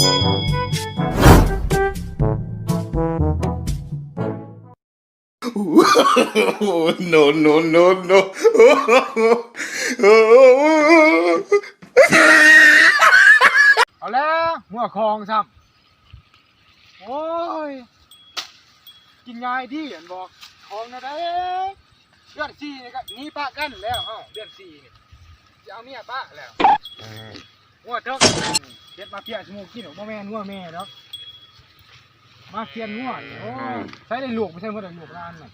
Oh, no, no, no, no. เอาแล้วหัวคองซ้ำโอ้ย กินง่ายดีเห็นบอกคองนะได้เดือนสี่นี่ก็หนี่ป้ากันแล้วเฮาเดือนสี่นี่จะเอาเมียป้าแล้ว หัวเทิกเด็ดมาเพียสมูกินหรอกบ่แม่นหัวแม่ดอกมาเพียนหัวนี่โอ้ใช้ได้ลูกไม่ใช่เพื่อนลูกร้านน่ะ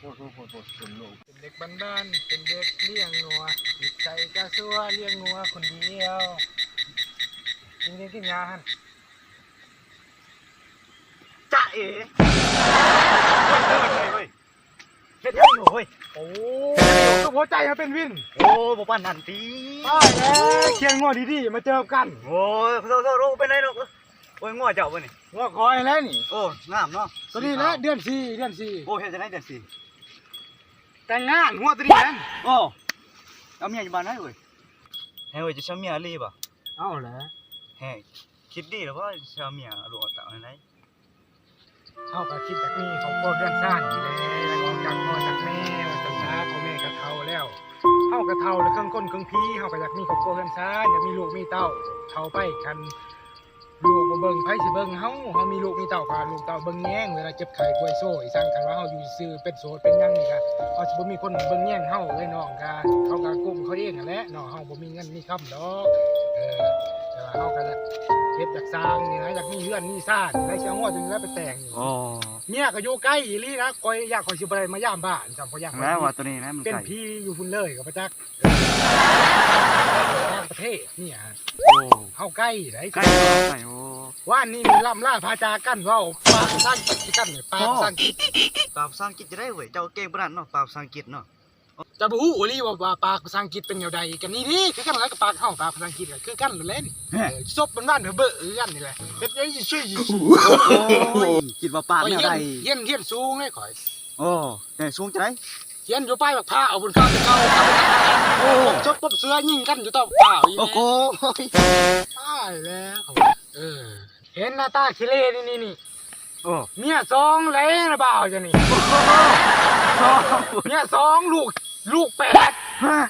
โอ้โหโอ้โหโอ้โหเป็นลูกเป็นเด็กบ้านๆเป็นเด็กเลี้ยงงัวจิตใจกระซัวเลี้ยงงัวคนเดียวกินกินกินยานจ้าเอ๋เฮ็ดยังหนูเฮ้ยโอ้ หัวใจมันเป็นวินโอ้บ่ปานนั่นตีตายแล้วเคียงงัวดีๆมาเจอกันโอ้ยโทษโทษรู้เป็นไรลูกโอ้ยงัวเจ้าบ่นี่งัวคอยแล้วนี่โอ้งามเนาะตัวนี้แหละเดือนสี่เดือนสี่โอ้เฮ็ดจังได๋เดือนสี่แต่งงานงัวตัวนี้แหละโอ้เอาเมียอยู่บ้านไหนเว้ยเฮ้ยจะชาเมียลีบ่เอาแหละเฮ้ยคิดดีแล้วว่าชาเมียลูกเอาตาไหนเขาก็คิดจากนี้เขาก็เดือนซ่านอยู่แล้วแล้วออกจากพ่อจากแม่ ม่กระเทาแล้วเฮากระเทาแล้วเครื่องก้นเครื่องพีเฮาก็อยากมีครอบครัวเดือนซ่าอยากมีลูกมีเต้าเทาไปกันลูกบ่เบิ่งไผสิเบิ่งเฮาเฮามีลูกมีเต้าพาลูกเต้าเบิ่งแย่งเวลาเจ็บไข้ป่วยโซ่อีสั่งกันว่าเฮาอยู่ซื่อเป็นโสดเป็นหยังนี่ก็เฮาสิบ่มีคนเบิ่งแย่งเฮาเอ้ยน้องก็เขาก็กุ้มเขาเองนั่นแหละเนาะเฮาบ่มีเงินมีคำดอกเออ แต่ว่าเฮาก็จะเฮ็ดอยากสร้างนี่นะอยากมีเรือนมีซ่านได้สิเอาหัวจนได้ไปแต่งนี่โอ้เมียก็อยู่ใกล้อีหลีนะคอยอยากคอยสิบ่ได้มายามบ้านจำบ่อยากแล้วว่าตัวนี้นะมันเป็นไก่พี่อยู่พุ่นเลยกับพระจักต่างประเทศเนี่ยโอ้เฮาใกล้ได้ไก่ไก่โอ้ว่านี่มีล่ำล่าพาจากันเว่าปากสร้างกิจกันเนี่ยปากสร้างกิจปราบภาษาอังกฤษจะได้เว้ยเจ้าเก่งปานนั้นเนาะปราบภาษาอังกฤษเนาะ จะบ่ฮู้อีหลีว่าว่าปากภาษาอังกฤษเป็นแนวใดกันนี่นี่คือกันแล้วกับปากเฮาปากภาษาอังกฤษก็คือกันนั่นแหละนี่เออซบมันบ้านเด้อเบ้อคือกันนี่แหละเฮ็ดยังสิช่วยอยู่โอ้ยคิดว่าปากข่อยแนวเฮียใดนเฮียนเฮียนสูงเลยข่อยโอ้แต่สูงจะได้เฮียนอยู่ป้ายบักผ้าเอาบนข้าวไปเข้าเข้าโอ้ชกปบเสือยิงกันอยู่ต่อเปล่าอีโอ้โหตายแล้วเขาว่าเออเห็นหน้าตาขี้เล่นี่นี่นี่โอ้เมียสองเลยนะบ่าวจ้ะนี่เมียสองลูก ลูกแปดฮะ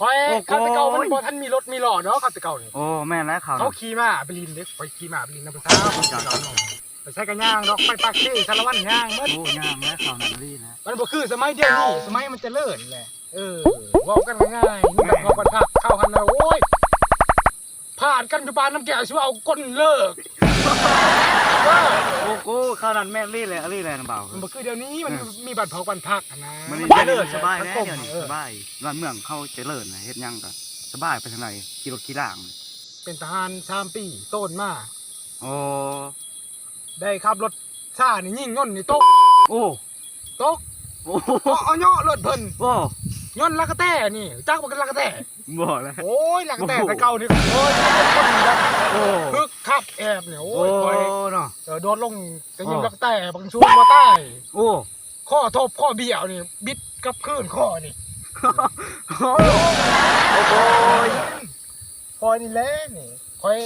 คอยโอ้โห ข้าตะเกามันบ่ทันมีรถมีหล่อเนาะข้าตะเกานี่โอ้แม่นแล้วข่าวเขาขี่มาไปลินเด็กไปขี่มาไปลินน้ำปลาข้าวไปใช้กันย่างดอกไปปักซี่สารวัตรย่างหมด โอ้ยามแล้วข่าวนั้นรีนะมันบ่คือสมัยเดียวนี้สมัยมันเจะเลิศแหละเออเว้ากันง่ายๆนี่แบบเว้ากันพักเข้าหันแล้วโอ้ยผ่านกันอยู่บ้านน้ำแก้วสิว่าเอาก้นเลิกเออ โอ้โหข่าวนั้นแม่นรีเลยรีเลยนะบ่าวมันบ่คือเดี๋ยวนี้มันมีบัตรเผากันพักอะนะมันนี่เจเลิริศญสบายมันแน่กลมเดี๋ยวนี้เออสบายร้านเมืองเขาเจริญนะเฮ็ดหยังก็สบายไปทางไหนขี่รถขี่ล่างเป็นทหารสามปีต้นมาโอ้ได้ขับรถซ่านี่ยิ่งย่นนี่ตกโอ้ตกโอ้เอาเอาเนาะรถเพิ่นโอ้ย่นลักกะแต้นี่จักบ่กันลักกะแต้บ่แล้วโอ้ยลักกะแต้โอ้โหแต่เก่านี่โอ้ยคนแบบโอ้ คึกคักแอบเนี่ยโอ้โอ้ยคอยเนาะ เออโดนลงจะยิงอ๋อลักกะแต้บางช่วงมาใต้โอ้ข้อทบข้อเบี้ยวนี่บิดกลับคืนข้อนี่โอ้โหคอยนี่แหละนี่คอย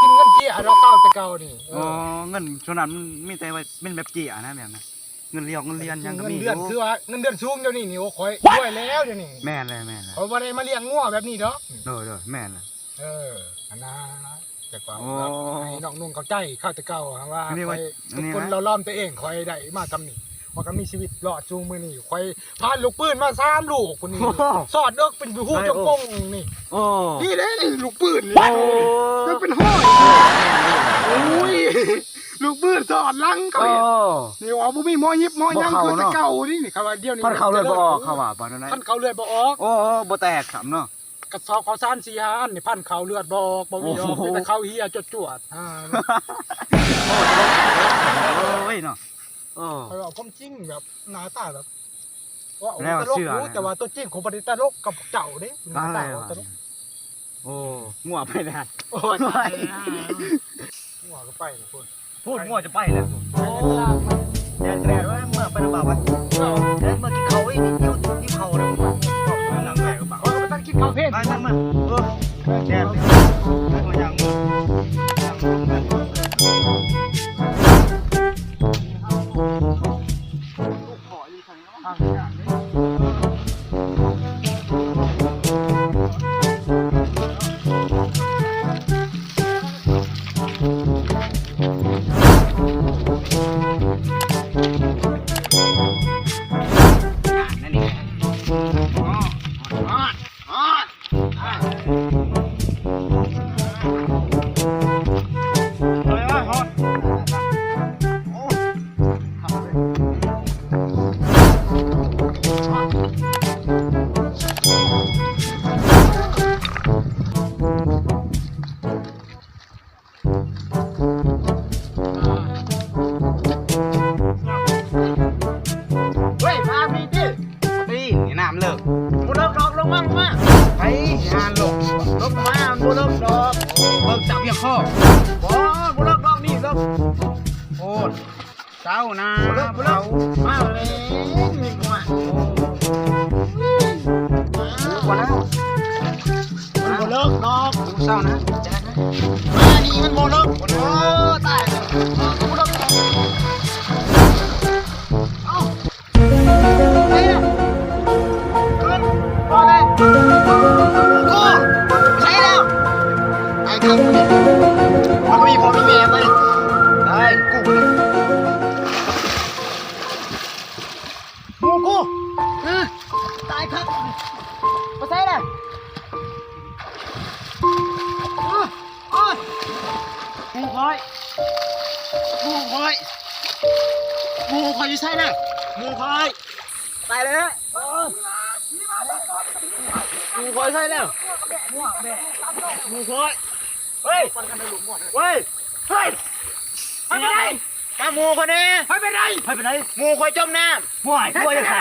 กินเงินเกี้ยเราเก่าแต่เก่านี่เอโอ้อเงินช่วงนั้นมันมีแต่ว่าเป็นแบบเจียนะแบบนั้นเงินเรียกเงินเรียนยังก็เงินมีเดือนอยู่คือว่าเงินเดือนสูงเดี๋ยวนี้นี่โอ้คอยรวยแล้วเดี๋ยวนี้แม่นเลยแม่นเลยเขาบ่ได้มาเลี้ยงงัวแบบนี้ดอก โดยโดยแม่นเลยเอออันนะ แต่กว่าโอ้ให้น้องนุ่งเข้าใจเข้าแต่เก่าอะว่าอันนี้คว่าอยอัทุนกนี้คนนะเราล้อมตัวเองคอยได้มาทำนี่ว่าก็มีชีวิตรอดจูงมือนี่คอยพานลูกปืนมาสามลูกคนนี้โอ้โห สอดเอิกเป็นผู้ได้จงโอ้กงนี่โอ้นี่เด้นี่ลูกปืนนี่โอ้มันเป็นห้อยโอ้ยลูกปืนสอดหลังเขาโอ้เห็นนี่ว่าบ่มีหมอยิบหมอยังบ่เข้าคือแต่เนาะ เก่านี่นี่ครับว่าเดี๋ยวนี้พันเขาเลยบ่ออกเขาว่าปานนั้นพันเขาเลือดบ่ออก โอ้โอ้บ่แตกขำเนาะ กระสอบเขาวสารสี่ห้าอันนี่พันเขาเลือดบ่ออกบ่มีดอกโอ้โหมีแต่เขาเฮียจดจวดอ่าโอ้จะลงโอ้ยเนาะโอ้เขาเอาความจริงแบบหน้าตาแบบว่าโอ้แล้วตลกเชื่อรู้นะแต่ว่าตัวจริงของบริตลกกับเจ้าเด้หน้าอะไรตาวะตลกโอ้งัวไปแล้วโอ้ยไปหัวก็ไปนะคุณพูดงัวจะไปแล้วโอ้ นี่นี่น้ำเลิกบุเลิกดอกลงมาลงมาไปงานลงลงมาบุเลิกดอกเบิกจับเพียงข้อบ่บุเลิกดอกนี่เลิกโอ้ยเศร้านะบุเลิกบุเลิกมาเลยมีกว่าวันนั้นมันบุเลิกดอกเศร้านะมานี่มันบุเลิกโอ้ต ไอ้ครับมันก็มีพอมีแม่ไปได้กูหมูกูเออตายครับมาใส่เลยหมูคอยหมูคอยหมูคอยอยู่ใส่เลยหมูคอยตายเลยหมูคอยใส่แล้วหมูคอย เฮ้ยเฮ้ยเฮ้ยไปไหนมาหมูคนนี้ไปไปไหนไปไปไหนหมูคอยจมน้ำห่วยห่วยเลยค่ะ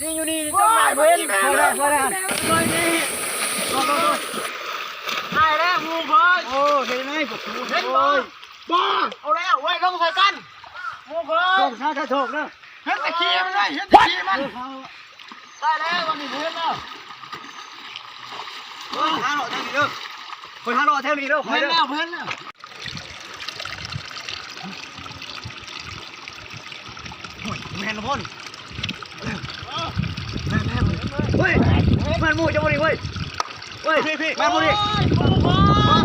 นี่อยู่นี่จมน้ำเพื่อนห่วยเลยห่วยเลยไปนี่ตายแล้วหมูคอยโอ้เห็นไหมปวดหัวเห็นบ่บ่เอาแล้วเว้ยลงใส่กันหมูคอยโชคชาติโชคนะเห็นแต่ขี้มันเลยเห็นแต่ขี้มันตายแล้ววันนี้เพื่อนแล้วคนห้าโลเท่านี้เด้อ คนห้าโลเท่านี้เด้อคอเพื่ยอนเด้อแล้วเพื่อนแล้วแมนพ่นเฮ้ยแมนมูจะมาดิเว้ยเฮ้ยพี่พี่แมนมูดิหมูคอย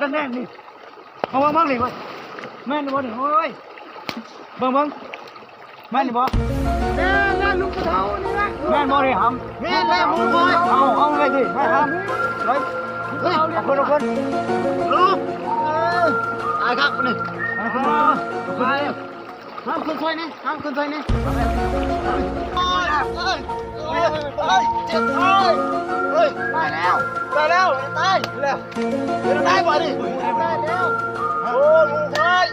กันแน่นี่เอาบ้างบ้างดิเว้ยแม่นบ่ดิเฮ้ยเบิ่งเบิ่งแม่นบ่แม่แม่ลูกกระเทานี่นะแม่นบ่ดิหแม่แม่หมูคอยำเอาเอาเลยดิแม่หำเลย เฮ้ยเอาคนเอาคนลูกตายครับนี่เอาคนไปห้ามขึ้นถ้วยนี่ห้ามขึ้นถ้วยนี่โอ้ยเอ้ยเอ้ยเอ้ยเจ็บเอ้ยเฮ้ยตายแล้วตายแล้วตายแล้วเดี๋ยวตายกว่าดิตายแล้วโอ้ยหมูควาย